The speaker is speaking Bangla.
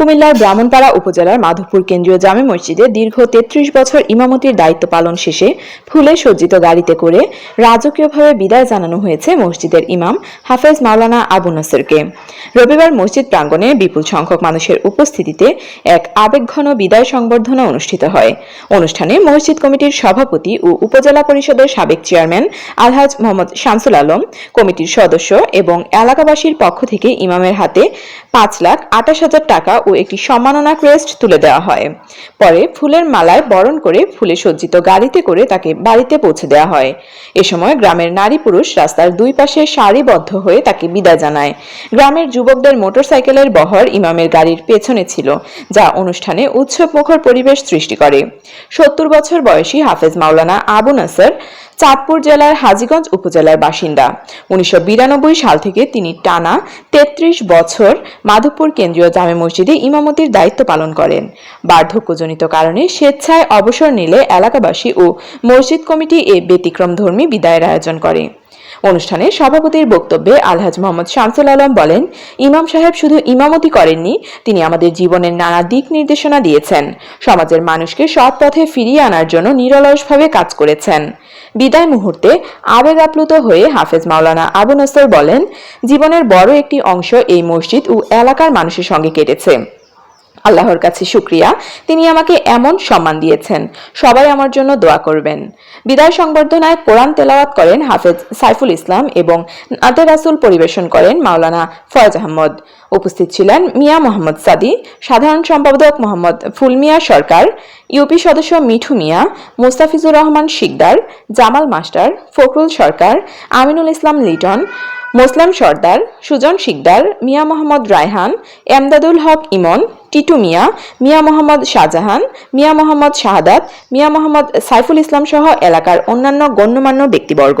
কুমিল্লার ব্রাহ্মণপাড়া উপজেলার মাধবপুর কেন্দ্রীয় জামে মসজিদে দীর্ঘ তেত্রিশ বছর ইমামতির দায়িত্ব পালন শেষে ফুলে সজ্জিত গাড়িতে করে রাজকীয়ভাবে বিদায় জানানো হয়েছে মসজিদের ইমাম হাফেজ মাওলানা আবু নাসেরকে। রবিবার মসজিদ প্রাঙ্গণে বিপুল সংখ্যক মানুষের উপস্থিতিতে এক আবেগঘন বিদায় সংবর্ধনা অনুষ্ঠিত হয়। অনুষ্ঠানে মসজিদ কমিটির সভাপতি ও উপজেলা পরিষদের সাবেক চেয়ারম্যান আলহাজ মোহাম্মদ শামসুল আলম, কমিটির সদস্য এবং এলাকাবাসীর পক্ষ থেকে ইমামের হাতে পাঁচ লাখ আঠাশ হাজার টাকা একটি সম্মাননা ক্রেস্ট তুলে দেওয়া হয়। পরে ফুলের মালায় বরণ করে ফুলে সজ্জিত গাড়িতে করে তাকে বাড়িতে পৌঁছে দেওয়া হয়। এ সময় গ্রামের নারী পুরুষ রাস্তার দুই পাশে সারিবদ্ধ হয়ে তাকে বিদায় জানায়। গ্রামের যুবকদের মোটরসাইকেলের বহর ইমামের গাড়ির পেছনে ছিল, যা অনুষ্ঠানে উৎসবমুখর পরিবেশ সৃষ্টি করে। সত্তর বছর বয়সী হাফেজ মাওলানা আবু নাসর চাঁদপুর জেলার হাজীগঞ্জ উপজেলার বাসিন্দা। উনিশশো বিরানব্বই সাল থেকে তিনি টানা তেত্রিশ বছর মাধবপুর কেন্দ্রীয় জামে মসজিদে ইমামতির দায়িত্ব পালন করেন। বার্ধক্যজনিত কারণে স্বেচ্ছায় অবসর নিলে এলাকাবাসী ও মসজিদ কমিটি এ ব্যতিক্রমধর্মী বিদায়ের আয়োজন করে। অনুষ্ঠানে সভাপতির বক্তব্যে আলহাজ মোহাম্মদ শামসুল আলম বলেন, ইমাম সাহেব শুধু ইমামতি করেননি, তিনি আমাদের জীবনের নানা দিক নির্দেশনা দিয়েছেন। সমাজের মানুষকে সৎ পথে ফিরিয়ে আনার জন্য নিরলসভাবে কাজ করেছেন। বিদায় মুহূর্তে আবেগ আপ্লুত হয়ে হাফেজ মাওলানা আবু নসর বলেন, জীবনের বড় একটি অংশ এই মসজিদ ও এলাকার মানুষের সঙ্গে কেটেছে। আল্লাহর কাছে শুক্রিয়া। তিনি আমাকে এমন সম্মান দিয়েছেন। সবাই আমার জন্য দোয়া করবেন। বিদায় সংবর্ধনায় কোরআন তেলাওয়াত করেন হাফেজ সাইফুল ইসলাম এবং নাতে রাসুল পরিবেশন করেন মাওলানা ফয়েজ আহমদ। উপস্থিত ছিলেন মিয়া মোহাম্মদ সাদি, সাধারণ সম্পাদক মোহাম্মদ ফুলমিয়া সরকার, ইউপি সদস্য মিঠু মিয়া, মুস্তাফিজুর রহমান শিকদার, জামাল মাস্টার, ফখরুল সরকার, আমিনুল ইসলাম লিটন, মোসলাম সর্দার, সুজন শিকদার, মিয়া মোহাম্মদ রায়হান, এমদাদুল হক ইমন টিটু মিয়া মিয়া মোহাম্মদ শাহজাহান, মিয়া মোহাম্মদ শাহাদাত, মিয়া মোহাম্মদ সাইফুল ইসলাম সহ এলাকার অন্যান্য গণ্যমান্য ব্যক্তিবর্গ।